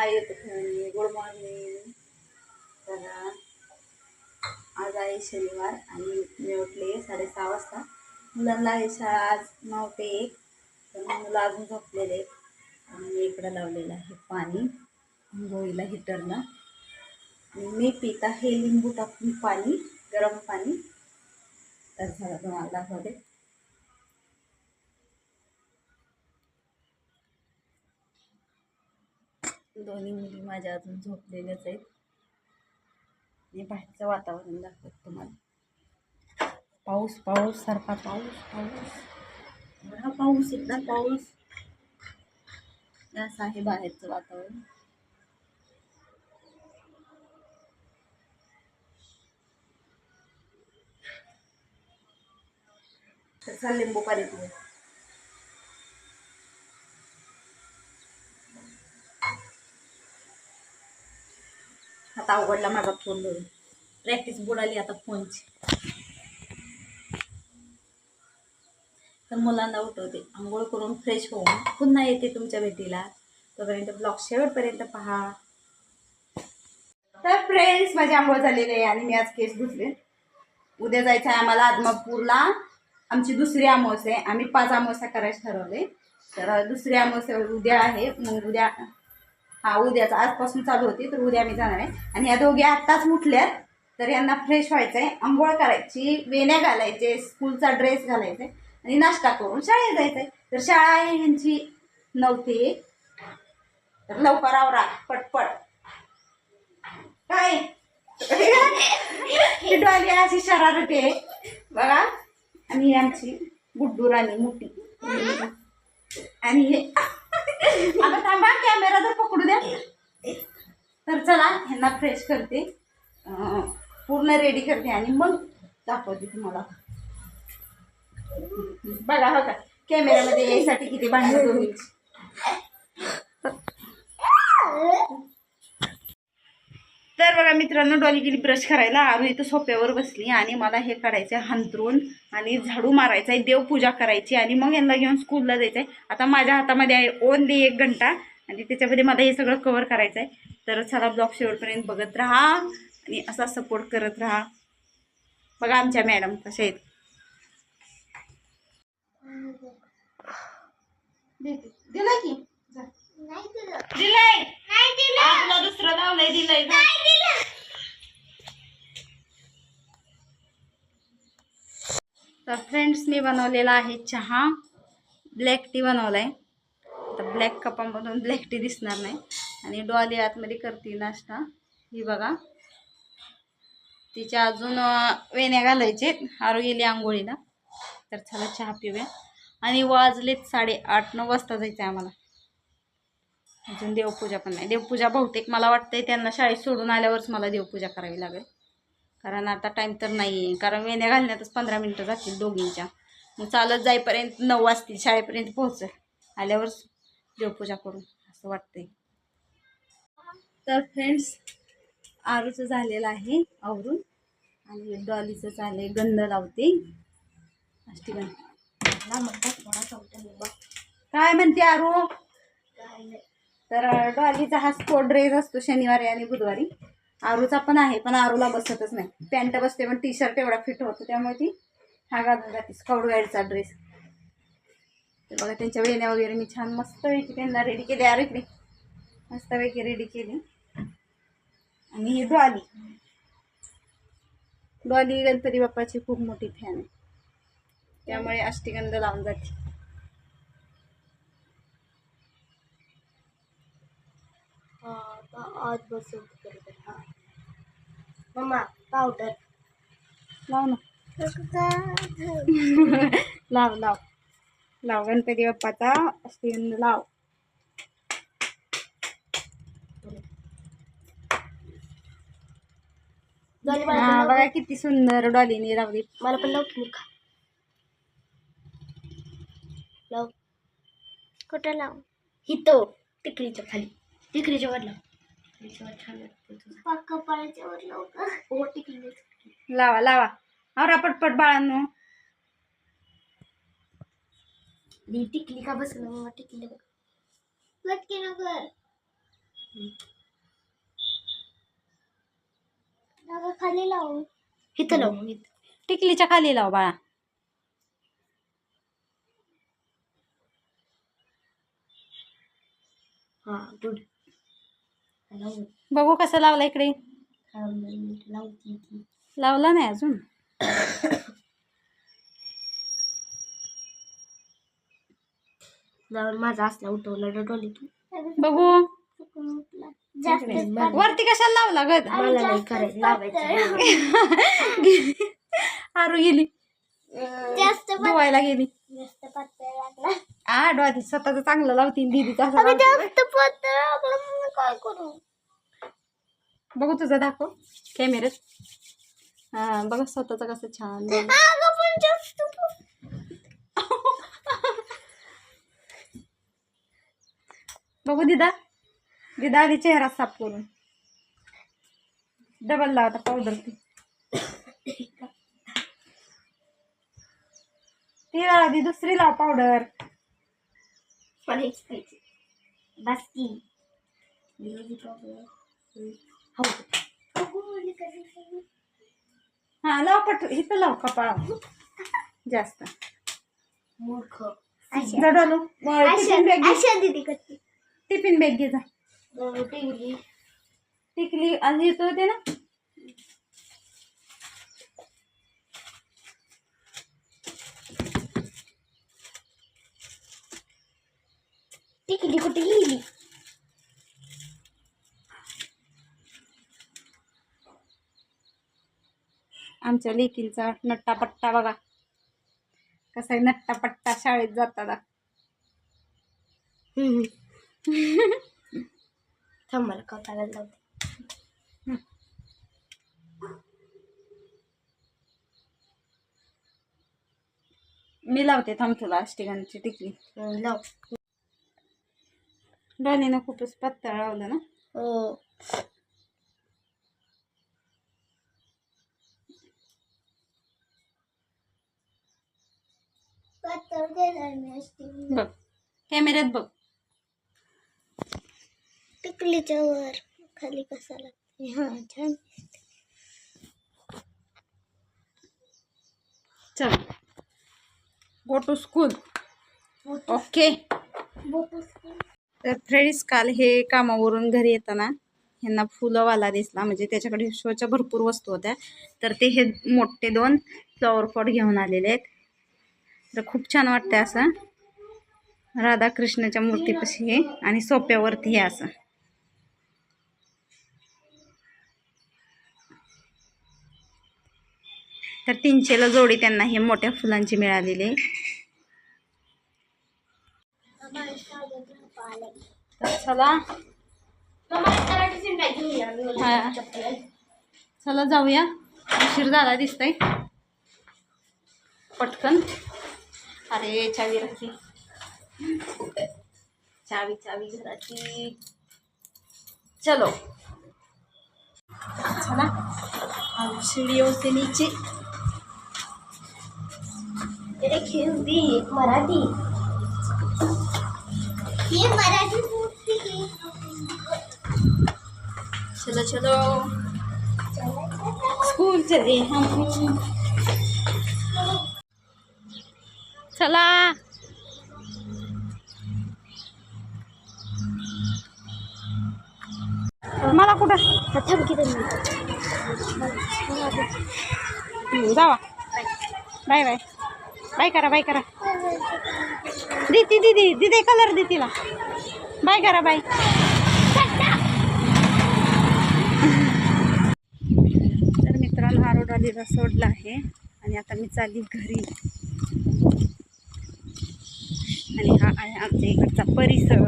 हाय येतो good morning तर आज आहे शनिवार आणि मी उठले साडेसहा वाजता. मुलांना आहे शाळा आज नऊ ते एक. तर मुलं अजून झोपलेले आणि मी इकडं लावलेलं आहे पाणी. गोळीला हिटरला. आणि मी पित आहे लिंबू टाकून पाणी गरम पाणी. तर झालं तुम्हाला दाखवते. दोन्ही मुली माझ्या अजून झोपलेल्याच आहेत. मी बाहेरचं वातावरण दाखवत तुम्हाला. पाऊस पाऊस सारखा पाऊस पाऊस. एवढा पाऊस एकदा पाऊस. असं आहे बाहेरचं वातावरण. त्याचा लिंबू पाणी आता अवघडला माझा फोन धरून. प्रॅक्टिस बुडाली आता फोनची. तर मुलांना उठवते. आंघोळ करून फ्रेश होऊन पुन्हा येते तुमच्या भेटीला. तोपर्यंत ब्लॉग शेवटपर्यंत पहा. तर फ्रेंड्स माझी आंघोळ झालेली आहे आणि मी आज केस धुतले. उद्या जायचं आहे आम्हाला आदमापूरला. आमची दुसरी अमावस्या आहे. आम्ही पाच अमावस्या करायचं ठरवले तर दुसरी अमावस्या उद्या आहे. मग उद्या हा उद्याच आजपासून चालू होती तर उद्या मी जाणार आहे. आणि या दोघी आत्ताच उठल्यात तर यांना फ्रेश व्हायचं आहे आंघोळ करायची वेण्या घालायचे स्कूलचा ड्रेस घालायचा आहे आणि नाश्ता करून शाळेत जायचं आहे तर शाळा आहे ह्यांची नऊ ते एक. तर लवकर आवरा पटपट. काय? डॉली अशी शरारती आहे. बघा. आणि आमची गुड्डू राणी मोठी. आणि हे आता थांबा कॅमेरा तर पकडू द्या. तर चला ह्यांना फ्रेश करते. पूर्ण रेडी करते आणि मग दाखवते तुम्हाला. बघा हो का? कॅमेऱ्यामध्ये यायसाठी किती भांडण होईल. तर बघा मित्रांनो डॉली गेली ब्रश करायला. आरू इथं सोप्यावर बसली आणि मला हे काढायचं आहे हंतरून आणि झाडू मारायचं आहे देवपूजा करायची आणि मग यांना घेऊन स्कूलला जायचं आहे आता माझ्या हातामध्ये आहे ओनली एक घंटा आणि त्याच्यामध्ये मला हे सगळं कवर करायचं आहे तर चला ब्लॉग शेवटपर्यंत बघत राहा आणि असा सपोर्ट करत राहा. बघा आमच्या मॅडम कशा आहेत. दिला की? दिलंय. आ, तुला दुसरं लावलंय दिलंय जा. तर फ्रेंड्स मी बनवलेला आहे चहा. ब्लॅक टी बनवलाय. तर ब्लॅक कपामधून ब्लॅक टी दिसणार नाही. आणि डॉली आतमध्ये करते नाश्ता. ही बघा. तिच्या अजून वेण्या घालायचे आरू गेली आंघोळीला. तर चला चहा पिऊया. आणि वाजलेत साडेआठ नऊ वाजता जायचं आहे आम्हाला. अजून देवपूजा पण नाही. देवपूजा बहुतेक मला वाटतंय त्यांना शाळेत सोडून आल्यावरच मला देवपूजा करावी लागेल. कारण आता टाईम तर नाही आहे कारण वेण्या घालण्यातच पंधरा मिनटं जातील दोघींच्या. मग चालत जाईपर्यंत नऊ वाजतील शाळेपर्यंत पोहोचेल. आल्यावरच देवपूजा करू असं वाटतंय. तर फ्रेंड्स आरूचं झालेलं आहे आवरून. आणि डॉलीचं झालंय गंध लावते. काय म्हणते आरू? तर डॉलीचा हा स्पोर्ट ड्रेस असतो शनिवारी आणि बुधवारी. आरूचा पण आहे पण आरूला बसतच नाही. पॅन्ट बसते पण टी शर्ट एवढा फिट होतो त्यामुळे ती हा घालून जाते स्काउट गाईडचा ड्रेस तर बघा त्यांच्या वेण्या वगैरे मी छान मस्तपैकी त्यांना रेडी केली. आरू इकडे. मस्तपैकी रेडी केली. आणि ही डॉली. डॉली गणपती बाप्पाची खूप मोठी फॅन आहे. त्यामुळे अष्टगंध लावून जाते. आज बसून हा. मम्मा पावडर लाव ना. लाव लाव. लाव गणपती बाप्पाचा अष्टीगंध लाव. हा बघा. किती सुंदर डॉलीने लावली. मला पण लाव की का लाव. कुठं लाव? हितो टिकलीच्या खाली. टिकलीच्या वर लाव. छान लागते तुझं. कपाळाच्या वर लाव का हो टिकली लावा लावा. आवरा पटपट बाळांनो. टिकली का बसलं मग टिकली बघ. लटके नगर खाली लावू. इथं लावू. इथं टिकलीच्या खाली लाव बाळा. हा गुड बघू कसं लावलं इकडे. लावला नाही अजून. माझा असला उठवला डोली तू. बघू. जास्त वरती कशाला लावला ग? मला नाही करायचं लावायचं आरू गेली. जास्त धुवायला गेली. जास्त पातळ लागला. आ डोळ्यात स्वतःच चांगलं लावतीन दीदीचा अगं. जास्त काय करू? बघू तुझं दाखव कॅमेऱ्यात. हा बघा स्वतःचं कसं छान अगं पण जास्त बघू दिदा. दिदा आधी चेहरा साफ करून. डबल लावता पावडर ती. ती लाव आधी दुसरी लाव पावडर हेच पाहिजे बस की हो हा लाव पट इथं लाव कपाळा जास्त मूर्ख जडवलो टिफिन बॅग दिदी करते टिफिन बॅग घे जा टिकली टिकली आणि येतो होते ना टिकली कुठे गेली? आमच्या लेकींचा नट्टापट्टा बघा. कसा आहे नट्टापट्टा शाळेत जाताना. थांब मला कपाळाला लावते. मी लावते थांब तुला अष्टिकांची टिकली. लाव. डॉलीनं खूपच पत्ता लावलं ना? हो. बघ कॅमेऱ्यात बघ. टिकलीच्या वर खाली कसा लागते. हा छान चल. गो टू स्कूल ओके तर फ्रेंड्स काल हे कामावरून घरी येताना ह्यांना फुलंवाला दिसला. म्हणजे त्याच्याकडे शोच्या भरपूर वस्तू होत्या. तर ते हे मोठे दोन फ्लॉवर पॉट घेऊन आलेले आहेत. तर खूप छान वाटतं असं. राधाकृष्णाच्या मूर्तीपाशी हे आणि सोप्यावरती हे असं. तर तीनशेला जोडी त्यांना हे मोठ्या फुलांची मिळालेली आहे. चला हा. चला जाऊया. उशीर झाला दिसतंय. पटकन. अरे चावी राखी. चावी चावी घराची. चलो. चला. अब सीढ़ियों से नीचे हिंदी मराठी. ये मराठी चलो चलो। स्कूल चले हम। चला। मला कुठं? जावा. Bye bye. बाय करा बाय करा. दीदी दीदी दीदी कलर दे तिला. बाय करा बाय तर दिला सोडला आहे. आणि आता मी चालली घरी. आणि हा आहे आमच्या इकडचा परिसर.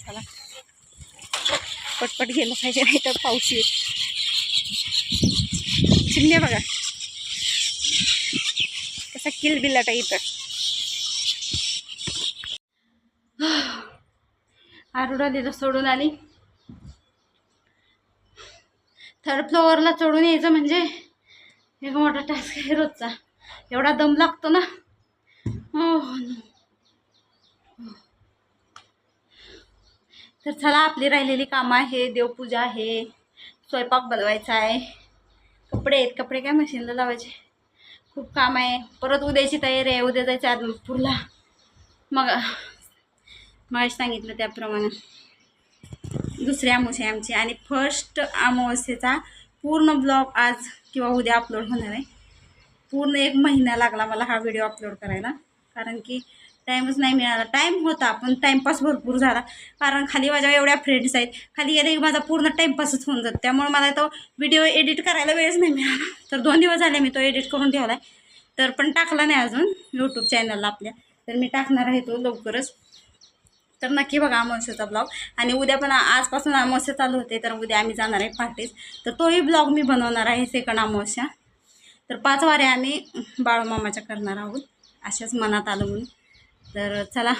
चला. पटपट गेलं पाहिजे नाही तर पाऊस येईल. चिमण्या बघा. कसा किलबिलाट आहे इथं. आरुडालीला सोडून आली. थर्ड फ्लोअरला चढून यायचं म्हणजे एक मोठा टास्क आहे रोजचा. एवढा दम लागतो ना. हो, हो, हो. तर चला आपली राहिलेली कामं आहे देवपूजा आहे स्वयंपाक बनवायचा आहे. कपडे आहेत कपडे काय मशीनला लावायचे? खूप काम आहे. परत उद्याची तयारी आहे उद्या जायचं आदमपूरला. मग मग सांगितलं त्याप्रमाणे. दुसरी अमावस्या आमची आणि फर्स्ट अमावस्येचा पूर्ण ब्लॉग आज किंवा उद्या अपलोड होणार आहे. पूर्ण एक महिना लागला मला हा व्हिडिओ अपलोड करायला. कारण की टाईमच नाही मिळाला. टाईम होता पण टाईमपास भरपूर झाला. कारण खाली माझ्या एवढ्या फ्रेंड्स आहेत. खाली गेले की माझा पूर्ण टाईमपासच होऊन जातो. त्यामुळे मला तो व्हिडिओ एडिट करायला वेळच नाही मिळाला. तर दोन दिवस झाले मी तो एडिट करून ठेवला आहे तर पण टाकला नाही अजून यूट्यूब चॅनलला आपल्या. तर मी टाकणार आहे तो लवकरच. तर नक्की बघा अमावस्याचा ब्लॉग. आणि उद्या पण आजपासून अमावस्या चालू होते तर उद्या आम्ही जाणार आहे पहाटेच तर तोही ब्लॉग मी बनवणार आहे सेकंड अमावस्या. तर पाच वारे आम्ही बाळूमामाच्या करणार आहोत अशाच मनात आलं म्हणून. तर चला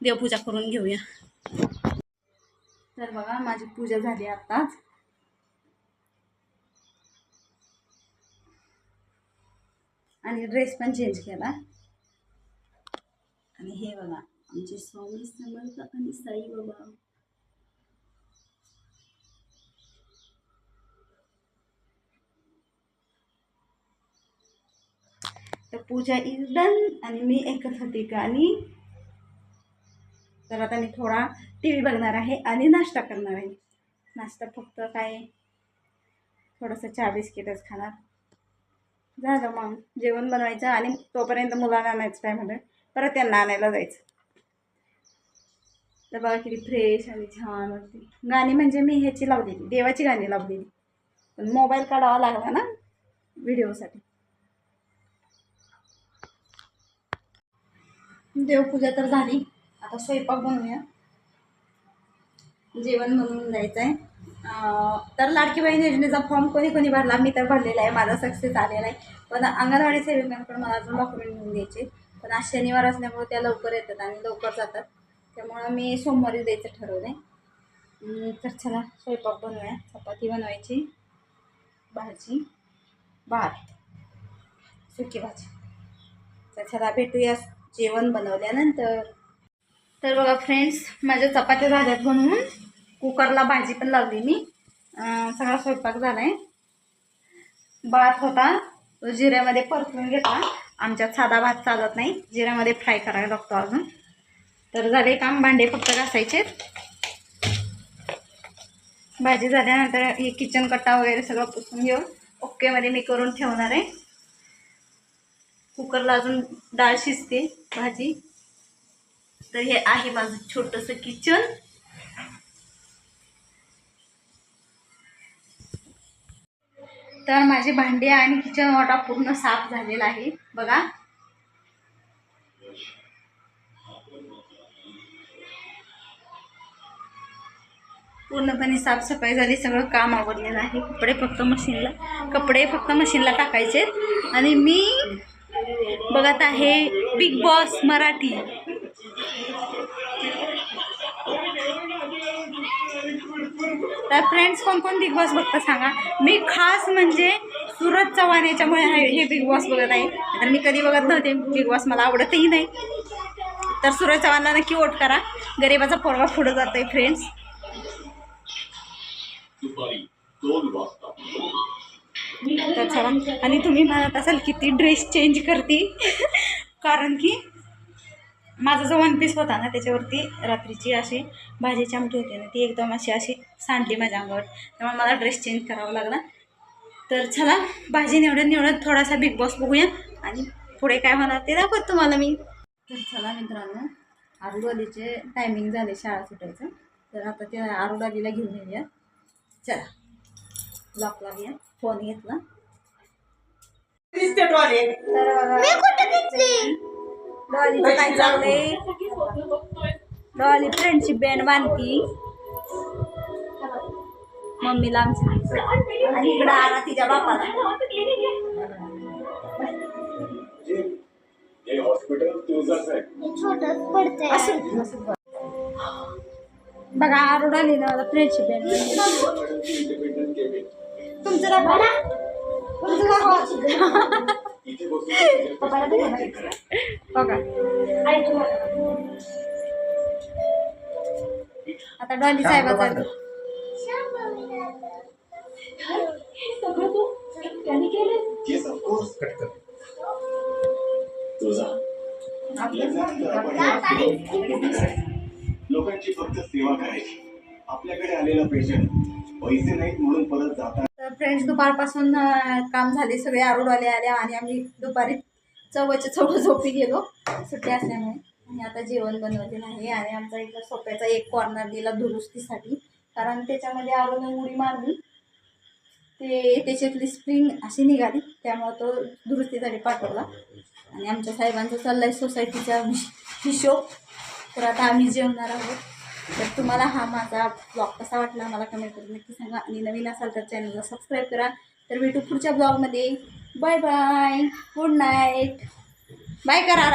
देवपूजा करून घेऊया. तर बघा माझी पूजा झाली आत्ताच. आणि ड्रेस पण चेंज केला. आणि हे बघा. आमचे स्वामी समर्थ आणि साई बाबा. तर पूजा इज डन आणि मी ऐकत होती आणि तर आता मी थोडा टी व्ही बघणार आहे आणि नाश्ता करणार आहे. नाश्ता फक्त काय? थोडंसं चहा बिस्किटच खाणार. झालं मग. जेवण बनवायचं आणि तोपर्यंत मुलांना आणायचं काय म्हणलं परत त्यांना आणायला जायचं. तर बघा किती फ्रेश आणि छान वाटते गाणी म्हणजे मी ह्याची लावलेली देवाची गाणी लावलेली. पण मोबाईल काढावा लागला ना व्हिडिओसाठी देवपूजा तर झाली. आता स्वयंपाक बनवूया. जेवण बनवून जायचं आहे तर लाडकी बहीण योजनेचा फॉर्म कोणी कोणी भरला मी तर भरलेला आहे. माझा सक्सेस आलेला आहे. पण अंगणवाडी सेविकांकडून मला अजून डॉक्युमेंट घेऊन द्यायचे पण आज शनिवार असल्यामुळे त्या लवकर येतात आणि लवकर जातात. त्यामुळं मी सोमवारी द्यायचं ठरवलं आहे तर चला स्वयंपाक बनवूया. चपाती बनवायची भाजी भात सुकी भाजी. तर चला भेटूया जेवण बनवल्यानंतर. तर बघा फ्रेंड्स माझ्या चपात्या झाल्यात बनवून. कुकरला भाजी पण लावली मी. सगळा स्वयंपाक झाला आहे भात होता तो जिऱ्यामध्ये परतून घेतला. आमच्यात साधा भात चालत नाही. जिऱ्यामध्ये फ्राय करायला लागतो अजून. तर झाले काम भांडे फक्त घासायचे. भाजी झाल्यानंतर हे किचन कट्टा वगैरे सगळं पुसून घेऊन ओकेमध्ये मी करून ठेवणार आहे. कुकरला अजून डाळ शिजते भाजी. तर हे आहे माझं छोटंसं किचन तर माझे भांडे आणि किचन वाटा पूर्ण साफ झालेला आहे. बघा. पूर्णपणे साफसफाई झाली सगळं काम आवडलेलं आहे. कपडे फक्त मशीनला कपडे फक्त मशीनला टाकायचे आणि मी बघत आहे बिग बॉस मराठी. तर फ्रेंड्स कोण कोण बिग बॉस बघता सांगा? मी खास म्हणजे सूरज चव्हाण याच्यामुळे हे बिग बॉस बघत आहे. तर मी कधी बघत नव्हते बिग बॉस मला आवडतही नाही. तर सूरज चव्हाणला नक्की वोट करा. गरिबाचा पोरगा पुढं जातोय फ्रेंड्स दुपारी दोन वाजता. चला. आणि तुम्ही म्हणत असाल किती ड्रेस चेंज करते. कारण की माझा जो वन पीस होता ना त्याच्यावरती रात्रीची अशी भाजीची आमटी होती ना ती एकदम अशी अशी सांडली माझ्या अंगावर. त्यामुळे मला ड्रेस चेंज करावा लागला. तर चला भाजी निवडत निवडत थोडासा बिग बॉस बघूया. आणि पुढे काय होणार ते दाखवत तुम्हाला मी. तर चला मित्रांनो आरुडालीचे टायमिंग झाले शाळा सुटायचं. तर आता त्या आरुडालीला घेऊन येऊया. चला. लॉक लावूया. फोन घेतला डॉलीचं काय चाललंय? डॉली फ्रेंडशिप बँड बांधती. मम्मीला आमच्या आणि इकडं आला तिच्या बापाला. हे हॉस्पिटल तुळजाच आहे. छोटच पडतंय. असं असं बघ. आरोड आली ना मला फ्रेंडशिप केबिन तुमचं दाखवा तुमचं दाखवा बघा. आता डॉली साहेबाचा येस ऑफकोर्स कट कर तुझा लोकांची फक्त सेवा करायची. आपल्याकडे आलेला पेशंट पैसे नाहीत म्हणून परत जातात. तर फ्रेंड्स दुपारपासून काम झाले सगळे आरोडवाले आले आणि आम्ही दुपारी चवच्या चव झोपी गेलो. सुट्टी असल्यामुळे. आणि आता जेवण बनवलेलं आहे आणि आमचा इथं सोप्याचा एक कॉर्नर दिला दुरुस्तीसाठी. कारण त्याच्यामध्ये आरोनं उडी मारली. ते त्याच्यातली स्प्रिंग अशी निघाली. त्यामुळे तो दुरुस्तीसाठी पाठवला. आणि आमच्या साहेबांचा चालला आहे सोसायटीचा हिशोब. तर आता आम्ही जेवणार आहोत. तर तुम्हाला हा माझा ब्लॉग कसा वाटला मला कमेंट करून नक्की सांगा. आणि नवीन असाल तर चॅनलला सबस्क्राईब करा. तर भेटू पुढच्या ब्लॉगमध्ये bye bye good night bye करा